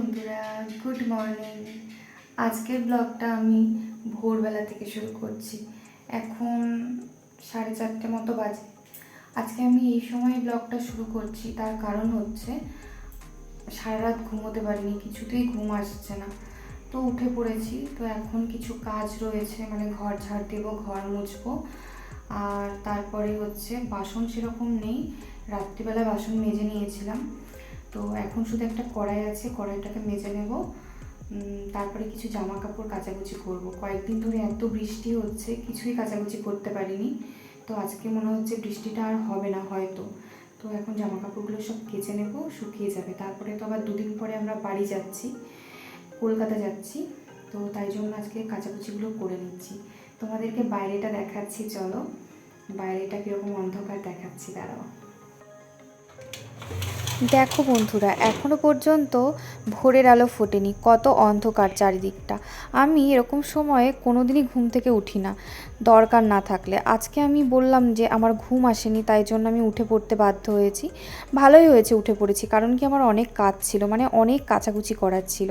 বন্ধুরা good morning আজকের ব্লগটা আমি ভোরবেলা থেকে শুরু করছি। এখন সাড়ে চারটে মতো বাজে। আজকে আমি এই সময় ব্লগটা শুরু করছি, তার কারণ হচ্ছে সারা রাত ঘুমোতে পারিনি, কিছুতেই ঘুম আসছে না। তো উঠে পড়েছি, তো এখন কিছু কাজ রয়েছে মানে ঘর ঝাড় দেবো, ঘর মুছবো। আর তারপরে হচ্ছে বাসন সেরকম নেই, রাত্রিবেলা বাসন মেজে নিয়েছিলাম। তো এখন শুধু একটা কড়াই আছে, কড়াইটাকে মেজে নেব। তারপরে কিছু জামা কাপড় কাচাকুচি করব। কয়েকদিন ধরে এত বৃষ্টি হচ্ছে, কিছুই কাচাকুচি করতে পারিনি। তো আজকে মনে হচ্ছে বৃষ্টিটা আর হবে না হয়তো। তো এখন জামা কাপড়গুলো সব কেচে নেব, শুকিয়ে যাবে। তারপরে তো আবার দুদিন পরে আমরা বাড়ি যাচ্ছি, কলকাতা যাচ্ছি। তো তাই জন্য আজকে কাচাকুচিগুলো করে নিচ্ছি। তোমাদেরকে বাইরেটা দেখাচ্ছি, চলো। বাইরেটা কীরকম অন্ধকার দেখাচ্ছি, দাঁড়াও। দেখো বন্ধুরা, এখনও পর্যন্ত ভোরের আলো ফোটেনি, কত অন্ধকার চারিদিকটা। আমি এরকম সময়ে কোনো দিনই ঘুম থেকে উঠি না, দরকার না থাকলে। আজকে আমি বললাম যে আমার ঘুম আসেনি, তাই জন্য আমি উঠে পড়তে বাধ্য হয়েছি। ভালোই হয়েছে উঠে পড়েছি, কারণ কি আমার অনেক কাজ ছিল মানে অনেক কাচাকুচি করার ছিল।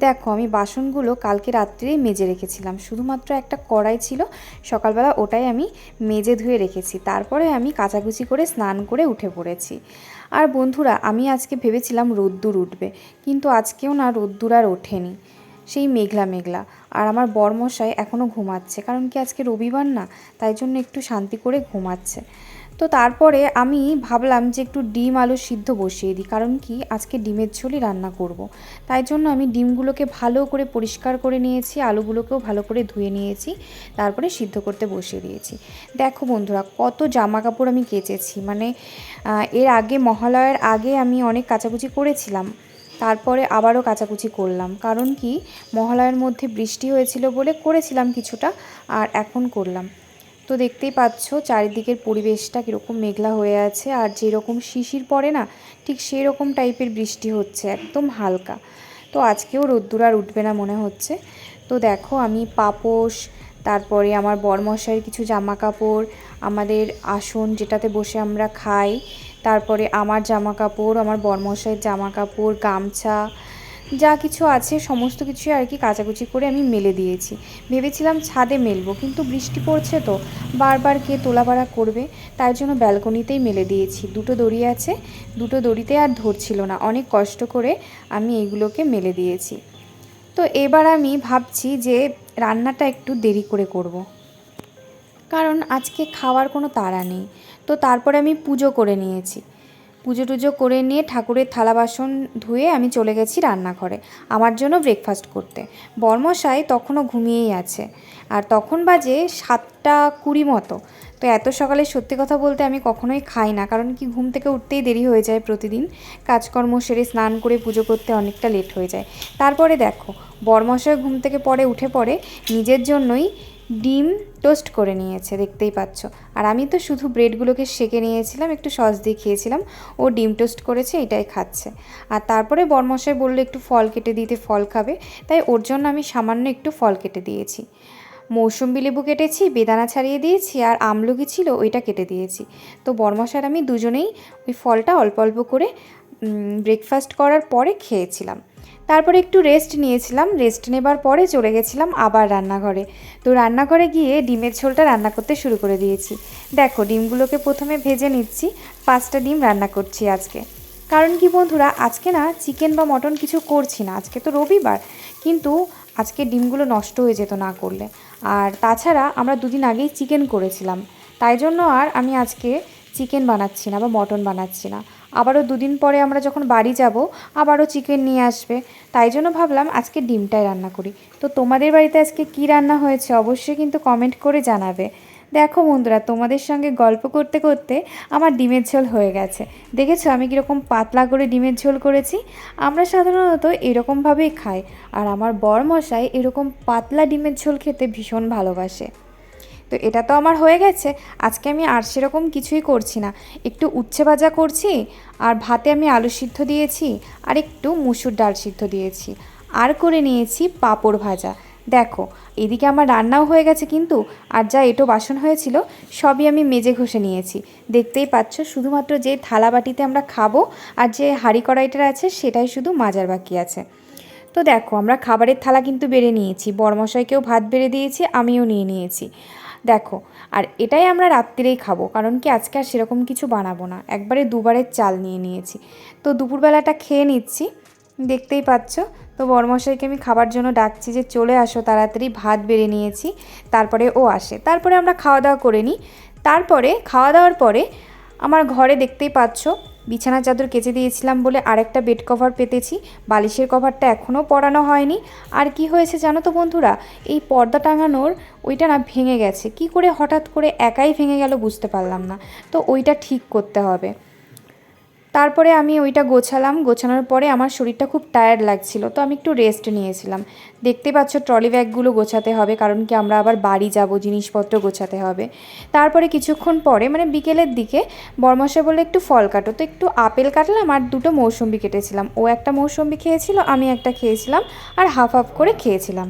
দেখো, আমি বাসনগুলো কালকে রাত্রেই মেজে রেখেছিলাম, শুধুমাত্র একটা কড়াই ছিল, সকালবেলা ওটাই আমি মেজে ধুয়ে রেখেছি। তারপরে আমি কাচাকুচি করে স্নান করে উঠে পড়েছি। আর বন্ধুরা, আমি আজকে ভেবেছিলাম রোদ্দুর উঠবে, কিন্তু আজকেও না রোদ্দুর আর ওঠেনি। সেই মেঘলা মেঘলা। আর আমার বরমশাই এখনও ঘুমাচ্ছে, কারণ কি আজকে রবিবার না, তাই জন্য একটু শান্তি করে ঘুমাচ্ছে। তো তারপরে আমি ভাবলাম যে একটু ডিম আলু সিদ্ধ বসিয়ে দিই, কারণ কি আজকে ডিমের ঝোলই রান্না করব। তাই জন্য আমি ডিমগুলোকে ভালো করে পরিষ্কার করে নিয়েছি, আলুগুলোকেও ভালো করে ধুয়ে নিয়েছি, তারপরে সিদ্ধ করতে বসিয়ে দিয়েছি দেখো বন্ধুরা, কত জামা কাপড় আমি কেচেছি মানে এর আগে, মহালয়ার আগে আমি অনেক কাচাকুচি করেছিলাম, তারপরে আবারও কাচাকুচি করলাম, কারণ কি মহালয়ার মধ্যে বৃষ্টি হয়েছিল বলে করেছিলাম কিছুটা, আর এখন করলাম তো দেখতেই পাচ্ছ চারিদিকের পরিবেশটা কীরকম মেঘলা হয়ে আছে আর যেরকম শিশির পড়ে না, ঠিক সেই রকম টাইপের বৃষ্টি হচ্ছে, একদম হালকা। তো আজকেও রোদ্দুর আর উঠবে না মনে হচ্ছে। তো দেখো আমি পাপোশ, তারপরে আমার বরমশাইয়ের কিছু জামা কাপড় আমাদের আসন যেটাতে বসে আমরা খাই, তারপরে আমার জামা কাপড় আমার বরমশাইয়ের জামা কাপড় গামছা যা কিছু আছে, সমস্ত কিছুই আর কি কাচাকুচি করে আমি মেলে দিয়েছি। ভেবেছিলাম ছাদে মেলবো, কিন্তু বৃষ্টি পড়ছে তো। বারবার কে তোলাবাড়া করবে তাই জন্য ব্যালকনিতেই মেলে দিয়েছি। দুটো দড়ি আছে, দুটো দড়িতে আর ধরছিল না। অনেক কষ্ট করে আমি এইগুলোকে মেলে দিয়েছি। তো এবার আমি ভাবছি যে রান্নাটা একটু দেরি করে করব। কারণ আজকে খাওয়ার কোনো তাড়া নেই। তো তারপরে আমি পুজো করে নিয়েছি। পুজো টুজো করে নিয়ে ঠাকুরের থালা বাসন ধুয়ে আমি চলে গেছি রান্নাঘরে। আমার জন্য ব্রেকফাস্ট করতে। বর্মশাই তখনও ঘুমিয়েই আছে। আর তখন বাজে সাতটা কুড়ি মতো। তো এত সকালে সত্যি কথা বলতে আমি কখনোই খাই না। কারণ কি ঘুম থেকে উঠতেই দেরি হয়ে যায় প্রতিদিন। কাজকর্ম সেরে স্নান করে পুজো করতে অনেকটা লেট হয়ে যায়। তারপরে দেখো, বর্মশাই ঘুম থেকে পরে উঠে পড়ে নিজের জন্যই ডিম টোস্ট করে নিয়েছে, দেখতেই পাচ্ছ। আর আমি তো শুধু ব্রেডগুলোকে সেকে নিয়েছিলাম, একটু সস দিয়ে খেয়েছিলাম। ও ডিম টোস্ট করেছে, এটাই খাচ্ছে। আর তারপরে বরমশাই বলল একটু ফল কেটে দিতে ফল খাবে, তাই ওর জন্য আমি সামান্য একটু ফল কেটে দিয়েছি। মৌসুম্বি লেবু কেটেছি, বেদানা ছাড়িয়ে দিয়েছি, আর আমলকি ছিল, ওইটা কেটে দিয়েছি। তো বরমশার আমি দুজনেই ওই ফলটা অল্প অল্প করে ব্রেকফাস্ট করার পরে খেয়েছিলাম। তারপরে একটু রেস্ট নিয়েছিলাম। রেস্ট নেবার পরে চলে গেছিলাম আবার রান্নাঘরে। তো রান্নাঘরে গিয়ে ডিমের ঝোলটা রান্না করতে শুরু করে দিয়েছি। দেখো, ডিমগুলোকে প্রথমে ভেজে নিচ্ছি। পাঁচটা ডিম রান্না করছি আজকে। কারণ কি বন্ধুরা, আজকে না চিকেন বা মটন কিছু করছি না। আজকে তো রবিবার। কিন্তু আজকে ডিমগুলো নষ্ট হয়ে যেত না করলে। আর তাছাড়া আমরা দুদিন আগেই চিকেন করেছিলাম। তাই জন্য আর আমি আজকে চিকেন বানাচ্ছি না বা মটন বানাচ্ছি না। আবারও দুদিন পরে আমরা যখন বাড়ি যাব, আবারও চিকেন নিয়ে আসবে। তাই জন্য ভাবলাম আজকে ডিমটাই রান্না করি। তো তোমাদের বাড়িতে আজকে কি রান্না হয়েছে অবশ্যই কিন্তু কমেন্ট করে জানাবে। দেখো বন্ধুরা, তোমাদের সঙ্গে গল্প করতে করতে আমার ডিমের ঝোল হয়ে গেছে। দেখেছ আমি কীরকম পাতলা করে ডিমের ঝোল করেছি? আমরা সাধারণত এরকমভাবেই খাই। আর আমার বর মশাই এরকম পাতলা ডিমের ঝোল খেতে ভীষণ ভালোবাসে। তো এটা তো আমার হয়ে গেছে। আজকে আমি আর সেরকম কিছুই করছি না। একটু উচ্ছে ভাজা করছি, আর ভাতে আমি আলু সিদ্ধ দিয়েছি, আর একটু মুসুর ডাল সিদ্ধ দিয়েছি, আর করে নিয়েছি পাঁপড় ভাজা। দেখো, এদিকে আমার রান্নাও হয়ে গেছে কিন্তু, আর যা এটো বাসন হয়েছিল, সবই আমি মেজে ঘষে নিয়েছি। দেখতেই পাচ্ছ, শুধুমাত্র যে থালা বাটিতে আমরা খাব, আর যে হাঁড়ি কড়াইটা আছে, সেটাই শুধু মাজার বাকি আছে। তো দেখো, আমরা খাবারের থালা কিন্তু বেড়ে নিয়েছি। বড়মশাইকেও ভাত বেড়ে দিয়েছি, আমিও নিয়ে নিয়েছি। দেখো, আর এটাই আমরা রাত্রিরেই খাব, কারণ কি আজকে আর সেরকম কিছু বানাবো না। একবারে দুবারের চাল নিয়ে নিয়েছি। তো দুপুরবেলাটা খেয়ে নিচ্ছি, দেখতেই পাচ্ছ। তো বড়মশাইকে আমি খাবার জন্য ডাকছি যে চলে আসো, তাড়াতাড়ি ভাত বেড়ে নিয়েছি, তারপরে ও আসে। তারপরে আমরা খাওয়া দাওয়া করে নিই। তারপরে, খাওয়া দাওয়ার পরে আমার ঘরে দেখতেই পাচ্ছ বিছানা চাদর কেচে দিয়েছিলাম বলে আরেকটা বেড কভার পেতেছি। বালিশের কভারটা এখনও পরানো হয়নি। আর কি হয়েছে জানো তো বন্ধুরা? এই পর্দা টাঙানোর ওইটা না ভেঙে গেছে। কি করে হঠাৎ করে একাই ভেঙে গেল বুঝতে পারলাম না। তো ওইটা ঠিক করতে হবে। তারপরে আমি ওইটা গোছালাম, গোছানোর পরে আমার শরীরটা খুব টায়ার্ড লাগছিল, তো আমি একটু রেস্ট নিয়েছিলাম। দেখতে পাচ্ছ ট্রলি ব্যাগগুলো গোছাতে হবে, কারণ কি আমরা আবার বাড়ি যাব, জিনিসপত্র গোছাতে হবে। তারপরে কিছুক্ষণ পরে মানে বিকেলের দিকে, বর্মশাই বলে একটু ফল কাটো, তো একটু আপেল কাটলাম আর দুটো মৌসম্বি কেটেছিলাম। ও একটা মৌসম্বি খেয়েছিল, আমি একটা খেয়েছিলাম, আর হাফ হাফ করে খেয়েছিলাম।